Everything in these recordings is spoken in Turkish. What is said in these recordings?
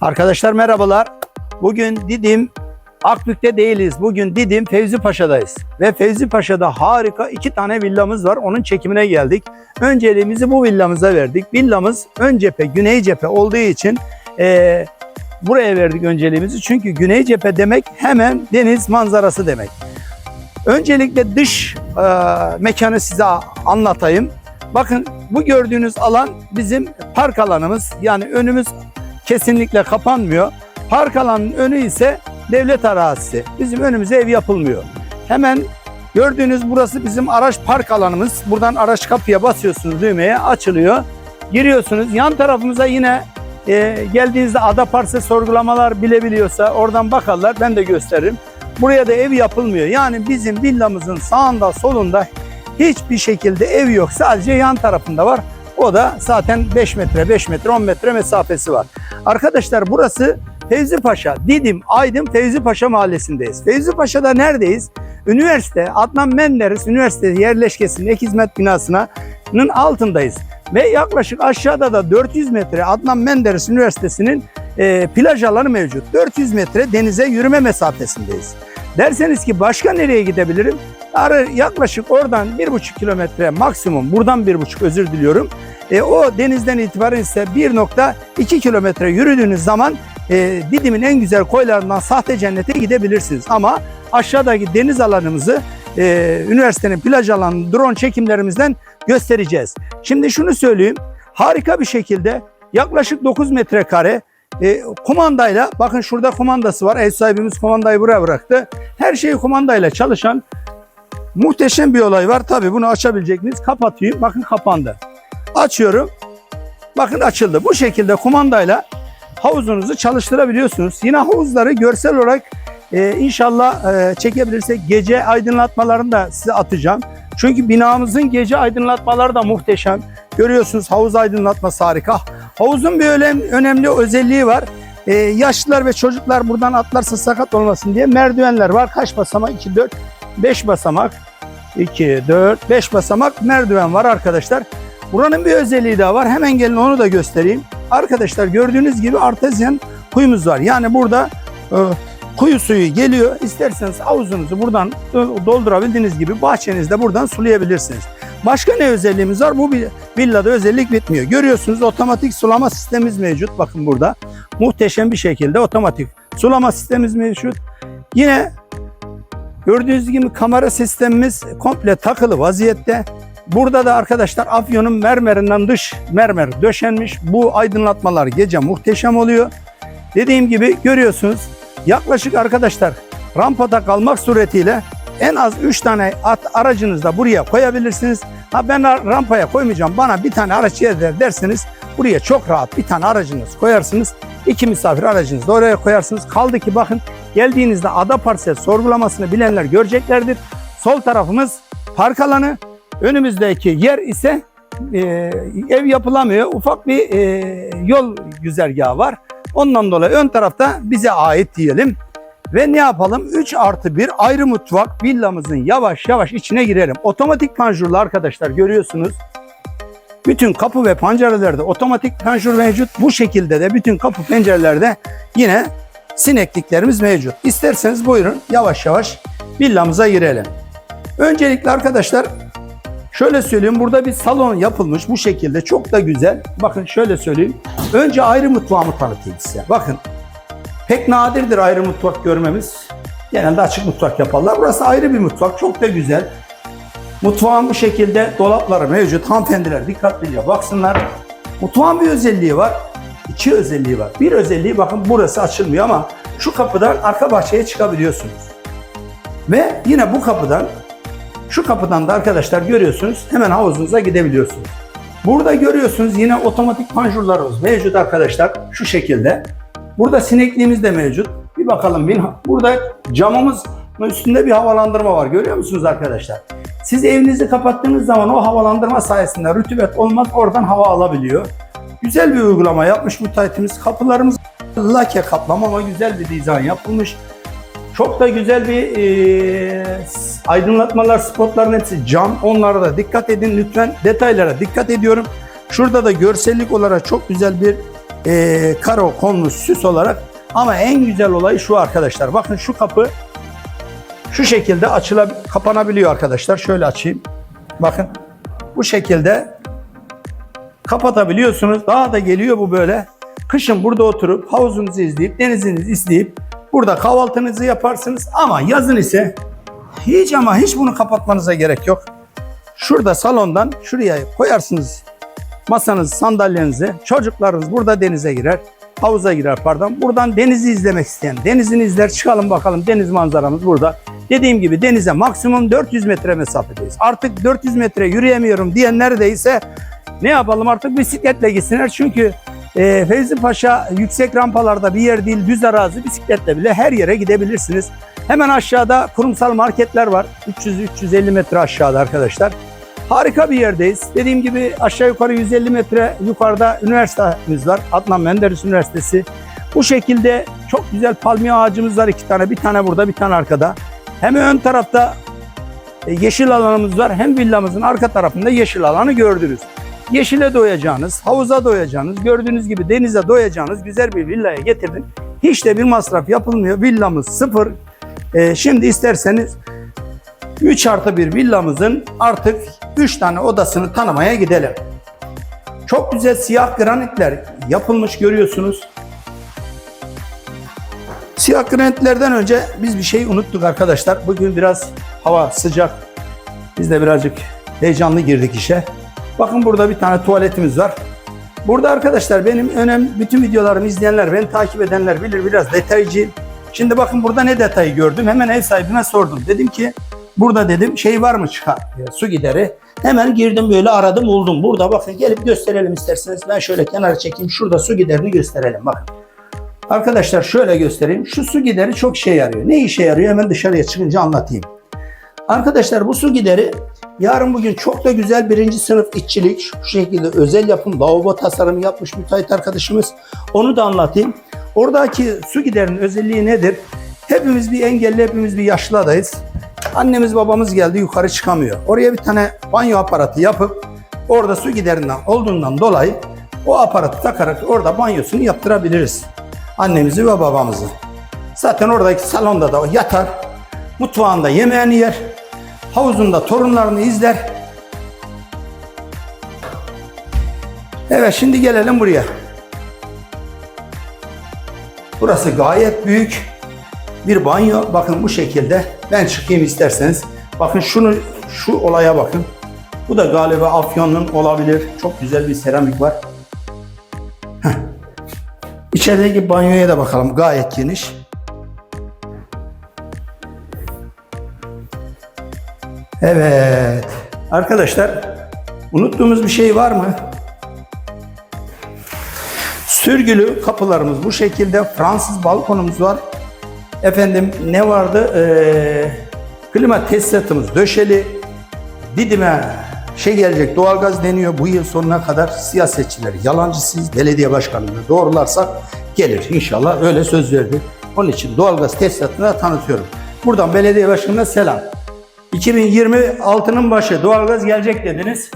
Arkadaşlar merhabalar. Bugün Didim Akbük'te değiliz. Bugün Didim Fevzi Paşa'dayız. Ve Fevzi Paşa'da harika iki tane villamız var. Onun çekimine geldik. Önceliğimizi bu villamıza verdik. Villamız ön cephe, güney cephe olduğu için eee, buraya verdik önceliğimizi. Çünkü güney cephe demek hemen deniz manzarası demek. Öncelikle dış eee, mekanı size anlatayım. Bakın bu gördüğünüz alan bizim park alanımız. Yani önümüz kesinlikle kapanmıyor. Park alanının önü ise devlet arazisi. Bizim önümüze ev yapılmıyor. Hemen gördüğünüz burası bizim araç park alanımız. Buradan araç kapıya basıyorsunuz düğmeye açılıyor. Giriyorsunuz. Yan tarafımıza yine e, geldiğinizde ada parse sorgulamalar bilebiliyorsa oradan bakarlar. Ben de gösteririm. Buraya da ev yapılmıyor. Yani bizim villamızın sağında solunda hiçbir şekilde ev yok. Sadece yan tarafında var. O da zaten 5 metre, 5 metre, 10 metre mesafesi var. Arkadaşlar burası Fevzi Paşa, Didim, Aydın Fevzi Paşa mahallesindeyiz. Fevzi Paşa'da neredeyiz? Üniversite, Adnan Menderes Üniversitesi yerleşkesinin ek hizmet binasının altındayız. Ve yaklaşık aşağıda da 400 metre Adnan Menderes Üniversitesi'nin e, plaj alanı mevcut. 400 metre denize yürüme mesafesindeyiz. Derseniz ki başka nereye gidebilirim? Yaklaşık oradan 1,5 kilometre maksimum, buradan 1,5 özür diliyorum. E, o denizden itibaren ise 1.2 kilometre yürüdüğünüz zaman e, Didim'in en güzel koylarından Sahte Cennet'e gidebilirsiniz. Ama aşağıdaki deniz alanımızı e, üniversitenin plaj alanı drone çekimlerimizden göstereceğiz. Şimdi şunu söyleyeyim. Harika bir şekilde yaklaşık 9 metrekare e, kumandayla bakın şurada kumandası var. Ev sahibimiz kumandayı buraya bıraktı. Her şeyi kumandayla çalışan muhteşem bir olay var. Tabii bunu açabilecek miyiz? Kapatayım. Bakın kapandı. Açıyorum. Bakın açıldı. Bu şekilde kumandayla havuzunuzu çalıştırabiliyorsunuz. Yine havuzları görsel olarak e, inşallah e, çekebilirsek gece aydınlatmalarını da size atacağım. Çünkü binamızın gece aydınlatmaları da muhteşem. Görüyorsunuz havuz aydınlatması harika. Havuzun bir önem, önemli özelliği var. E, yaşlılar ve çocuklar buradan atlarsa sakat olmasın diye merdivenler var. Kaç basamak? 2, 4, 5 basamak. 2, 4, 5 basamak merdiven var arkadaşlar. Buranın bir özelliği daha var. Hemen gelin onu da göstereyim. Arkadaşlar gördüğünüz gibi artezyen kuyumuz var. Yani burada e, kuyu suyu geliyor. İsterseniz havuzunuzu buradan do- doldurabildiğiniz gibi bahçenizde buradan sulayabilirsiniz. Başka ne özelliğimiz var? Bu villada özellik bitmiyor. Görüyorsunuz otomatik sulama sistemimiz mevcut. Bakın burada muhteşem bir şekilde otomatik sulama sistemimiz mevcut. Yine gördüğünüz gibi kamera sistemimiz komple takılı vaziyette. Burada da arkadaşlar Afyon'un mermerinden dış mermer döşenmiş. Bu aydınlatmalar gece muhteşem oluyor. Dediğim gibi görüyorsunuz yaklaşık arkadaşlar rampada kalmak suretiyle en az 3 tane at aracınızı da buraya koyabilirsiniz. Ha ben ra- rampaya koymayacağım bana bir tane araç yeter derseniz buraya çok rahat bir tane aracınız koyarsınız. İki misafir aracınızı da oraya koyarsınız. Kaldı ki bakın geldiğinizde ada parsel sorgulamasını bilenler göreceklerdir. Sol tarafımız park alanı. Önümüzdeki yer ise e, ev yapılamıyor. Ufak bir e, yol güzergahı var. Ondan dolayı ön tarafta bize ait diyelim. Ve ne yapalım? 3 artı 1 ayrı mutfak villamızın yavaş yavaş içine girelim. Otomatik panjurlu arkadaşlar görüyorsunuz. Bütün kapı ve pencerelerde otomatik panjur mevcut. Bu şekilde de bütün kapı pencerelerde yine sinekliklerimiz mevcut. İsterseniz buyurun yavaş yavaş villamıza girelim. Öncelikle arkadaşlar Şöyle söyleyeyim burada bir salon yapılmış bu şekilde çok da güzel. Bakın şöyle söyleyeyim. Önce ayrı mutfağımı tanıtayım size. Bakın pek nadirdir ayrı mutfak görmemiz. Genelde açık mutfak yaparlar. Burası ayrı bir mutfak. Çok da güzel. Mutfağın bu şekilde dolapları mevcut. Hanımefendiler dikkatlice baksınlar. Mutfağın bir özelliği var. İki özelliği var. Bir özelliği bakın burası açılmıyor ama şu kapıdan arka bahçeye çıkabiliyorsunuz. Ve yine bu kapıdan şu kapıdan da arkadaşlar görüyorsunuz hemen havuzunuza gidebiliyorsunuz. Burada görüyorsunuz yine otomatik panjurlarımız mevcut arkadaşlar şu şekilde. Burada sinekliğimiz de mevcut. Bir bakalım burada camımız üstünde bir havalandırma var görüyor musunuz arkadaşlar? Siz evinizi kapattığınız zaman o havalandırma sayesinde rütubet olmaz oradan hava alabiliyor. Güzel bir uygulama yapmış müteahhitimiz. Kapılarımız lake kaplama ama güzel bir dizayn yapılmış. Çok da güzel bir e, aydınlatmalar, spotların hepsi cam. Onlara da dikkat edin lütfen. Detaylara dikkat ediyorum. Şurada da görsellik olarak çok güzel bir e, karo konmuş süs olarak. Ama en güzel olayı şu arkadaşlar. Bakın şu kapı şu şekilde açılab kapanabiliyor arkadaşlar. Şöyle açayım. Bakın bu şekilde kapatabiliyorsunuz. Daha da geliyor bu böyle. Kışın burada oturup havuzunuzu izleyip denizinizi izleyip burada kahvaltınızı yaparsınız. Ama yazın ise hiç ama hiç bunu kapatmanıza gerek yok. Şurada salondan şuraya koyarsınız masanızı, sandalyenizi. Çocuklarınız burada denize girer. Havuza girer pardon. Buradan denizi izlemek isteyen denizini izler. Çıkalım bakalım deniz manzaramız burada. Dediğim gibi denize maksimum 400 metre mesafedeyiz. Artık 400 metre yürüyemiyorum diyenler de ise ne yapalım artık bisikletle gitsinler. Çünkü e, Fevzi Paşa yüksek rampalarda bir yer değil düz arazi bisikletle bile her yere gidebilirsiniz. Hemen aşağıda kurumsal marketler var. 300-350 metre aşağıda arkadaşlar. Harika bir yerdeyiz. Dediğim gibi aşağı yukarı 150 metre yukarıda üniversitemiz var. Adnan Menderes Üniversitesi. Bu şekilde çok güzel palmiye ağacımız var iki tane. Bir tane burada bir tane arkada. Hem ön tarafta e, yeşil alanımız var hem villamızın arka tarafında yeşil alanı gördünüz. Yeşile doyacağınız, havuza doyacağınız, gördüğünüz gibi denize doyacağınız güzel bir villaya getirdim. Hiç de bir masraf yapılmıyor. Villamız sıfır. E, şimdi isterseniz 3 artı bir villamızın artık 3 tane odasını tanımaya gidelim. Çok güzel siyah granitler yapılmış görüyorsunuz. Siyah granitlerden önce biz bir şey unuttuk arkadaşlar. Bugün biraz hava sıcak. Biz de birazcık heyecanlı girdik işe. Bakın burada bir tane tuvaletimiz var. Burada arkadaşlar benim önem bütün videolarımı izleyenler, beni takip edenler bilir biraz detaycı. Şimdi bakın burada ne detayı gördüm. Hemen ev sahibine sordum. Dedim ki burada dedim şey var mı çıkar su gideri. Hemen girdim böyle aradım buldum. Burada bakın gelip gösterelim isterseniz. Ben şöyle kenara çekeyim. Şurada su giderini gösterelim bakın. Arkadaşlar şöyle göstereyim. Şu su gideri çok işe yarıyor. Ne işe yarıyor? Hemen dışarıya çıkınca anlatayım. Arkadaşlar bu su gideri yarın bugün çok da güzel birinci sınıf işçilik şu şekilde özel yapım lavabo tasarımı yapmış müteahhit arkadaşımız. Onu da anlatayım. Oradaki su giderinin özelliği nedir? Hepimiz bir engelli, hepimiz bir yaşlı adayız. Annemiz babamız geldi yukarı çıkamıyor. Oraya bir tane banyo aparatı yapıp orada su giderinden olduğundan dolayı o aparatı takarak orada banyosunu yaptırabiliriz. Annemizi ve babamızı. Zaten oradaki salonda da yatar. Mutfağında yemeğini yer. Havuzunda torunlarını izler. Evet şimdi gelelim buraya. Burası gayet büyük bir banyo. Bakın bu şekilde. Ben çıkayım isterseniz. Bakın şunu şu olaya bakın. Bu da galiba Afyon'un olabilir. Çok güzel bir seramik var. Heh. İçerideki banyoya da bakalım. Gayet geniş. Evet. Arkadaşlar unuttuğumuz bir şey var mı? Sürgülü kapılarımız bu şekilde. Fransız balkonumuz var. Efendim ne vardı? Ee, klima tesisatımız döşeli. Didim'e şey gelecek doğalgaz deniyor bu yıl sonuna kadar siyasetçiler yalancısıyız belediye başkanını doğrularsak gelir inşallah öyle söz verdi. Onun için doğalgaz tesisatını da tanıtıyorum. Buradan belediye başkanına selam. 2026'nın başı doğalgaz gelecek dediniz.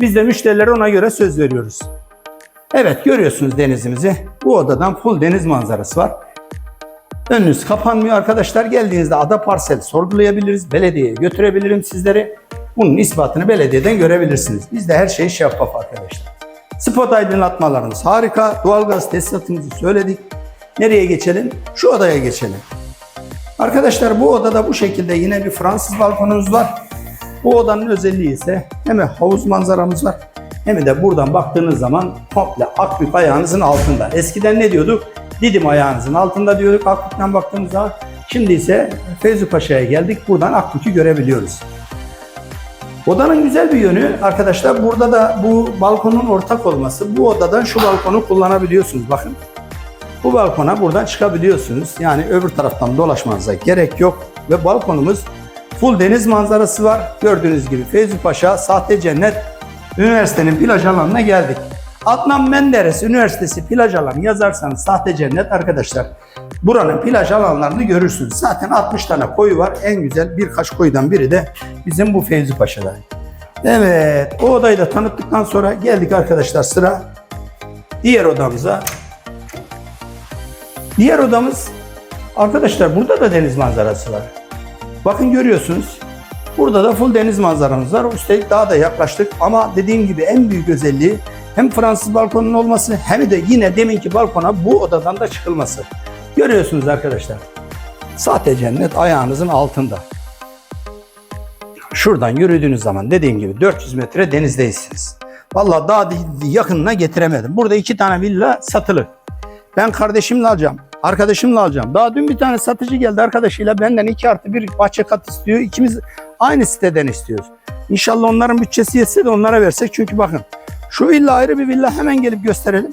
Biz de müşterilere ona göre söz veriyoruz. Evet görüyorsunuz denizimizi. Bu odadan full deniz manzarası var. Önünüz kapanmıyor arkadaşlar. Geldiğinizde ada parsel sorgulayabiliriz. Belediyeye götürebilirim sizleri. Bunun ispatını belediyeden görebilirsiniz. Bizde her şey şeffaf arkadaşlar. Spot aydınlatmalarımız harika. Doğalgaz tesisatımızı söyledik. Nereye geçelim? Şu odaya geçelim. Arkadaşlar bu odada bu şekilde yine bir Fransız balkonumuz var. Bu odanın özelliği ise hem havuz manzaramız var hem de buradan baktığınız zaman komple Akbük ayağınızın altında. Eskiden ne diyorduk? Didim ayağınızın altında diyorduk Akbük'ten baktığımız zaman. Şimdi ise Fevzi Paşa'ya geldik. Buradan Akbük'ü görebiliyoruz. Odanın güzel bir yönü arkadaşlar burada da bu balkonun ortak olması. Bu odadan şu balkonu kullanabiliyorsunuz. Bakın bu balkona buradan çıkabiliyorsunuz. Yani öbür taraftan dolaşmanıza gerek yok. Ve balkonumuz full deniz manzarası var. Gördüğünüz gibi Fevzi Paşa, Sahte Cennet Üniversitenin plaj alanına geldik. Adnan Menderes Üniversitesi plaj alanı yazarsanız Sahte Cennet arkadaşlar buranın plaj alanlarını görürsünüz. Zaten 60 tane koyu var. En güzel birkaç koydan biri de bizim bu Fevzi Paşa'da. Evet o odayı da tanıttıktan sonra geldik arkadaşlar sıra diğer odamıza. Diğer odamız arkadaşlar burada da deniz manzarası var. Bakın görüyorsunuz. Burada da full deniz manzaramız var. Üstelik daha da yaklaştık ama dediğim gibi en büyük özelliği hem Fransız balkonun olması hem de yine deminki balkona bu odadan da çıkılması. Görüyorsunuz arkadaşlar. Sahte cennet ayağınızın altında. Şuradan yürüdüğünüz zaman dediğim gibi 400 metre denizdeysiniz. Vallahi daha da yakınına getiremedim. Burada iki tane villa satılı. Ben kardeşimle alacağım. Arkadaşımla alacağım. Daha dün bir tane satıcı geldi arkadaşıyla benden 2 artı bir bahçe kat istiyor. İkimiz aynı siteden istiyoruz. İnşallah onların bütçesi yetse de onlara versek. Çünkü bakın şu villa ayrı bir villa hemen gelip gösterelim.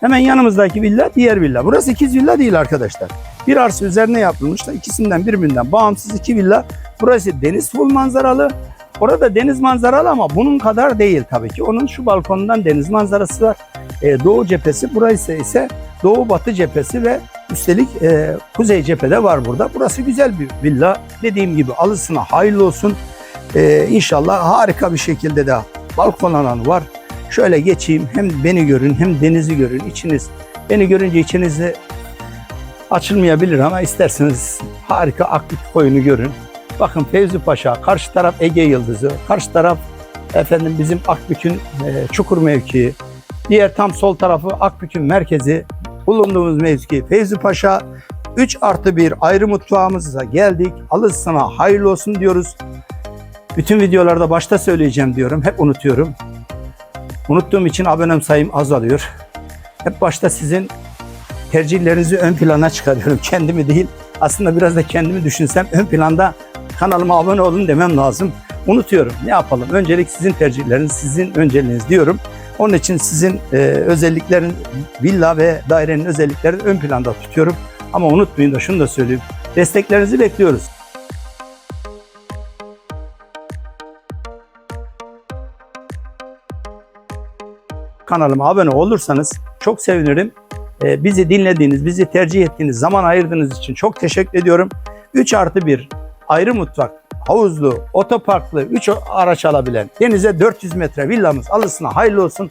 Hemen yanımızdaki villa diğer villa. Burası ikiz villa değil arkadaşlar. Bir arsa üzerine yapılmış da ikisinden birbirinden bağımsız iki villa. Burası deniz full manzaralı. Orada deniz manzaralı ama bunun kadar değil tabii ki. Onun şu balkonundan deniz manzarası var. Ee, doğu cephesi, burası ise doğu batı cephesi ve üstelik e, kuzey cephede var burada. Burası güzel bir villa. Dediğim gibi alısına hayırlı olsun. Ee, inşallah harika bir şekilde de balkon alanı var. Şöyle geçeyim hem beni görün hem denizi görün. İçiniz beni görünce içinizi açılmayabilir ama isterseniz harika aktif koyunu görün. Bakın Fevzi Paşa, karşı taraf Ege Yıldızı, karşı taraf efendim bizim Akbük'ün e, Çukur mevkii. Diğer tam sol tarafı Akbük'ün merkezi. Bulunduğumuz mevki Fevzi Paşa. 3 artı 1 ayrı mutfağımıza geldik. Alışsana hayırlı olsun diyoruz. Bütün videolarda başta söyleyeceğim diyorum. Hep unutuyorum. Unuttuğum için abonem sayım azalıyor. Hep başta sizin tercihlerinizi ön plana çıkarıyorum. Kendimi değil. Aslında biraz da kendimi düşünsem ön planda kanalıma abone olun demem lazım. Unutuyorum. Ne yapalım? Öncelik sizin tercihleriniz, sizin önceliğiniz diyorum. Onun için sizin e, özelliklerin, villa ve dairenin özelliklerini ön planda tutuyorum. Ama unutmayın da şunu da söyleyeyim. Desteklerinizi bekliyoruz. Kanalıma abone olursanız çok sevinirim. Ee, bizi dinlediğiniz, bizi tercih ettiğiniz, zaman ayırdığınız için çok teşekkür ediyorum. 3 artı 1 ayrı mutfak, havuzlu, otoparklı, 3 araç alabilen, denize 400 metre villamız alısına hayırlı olsun.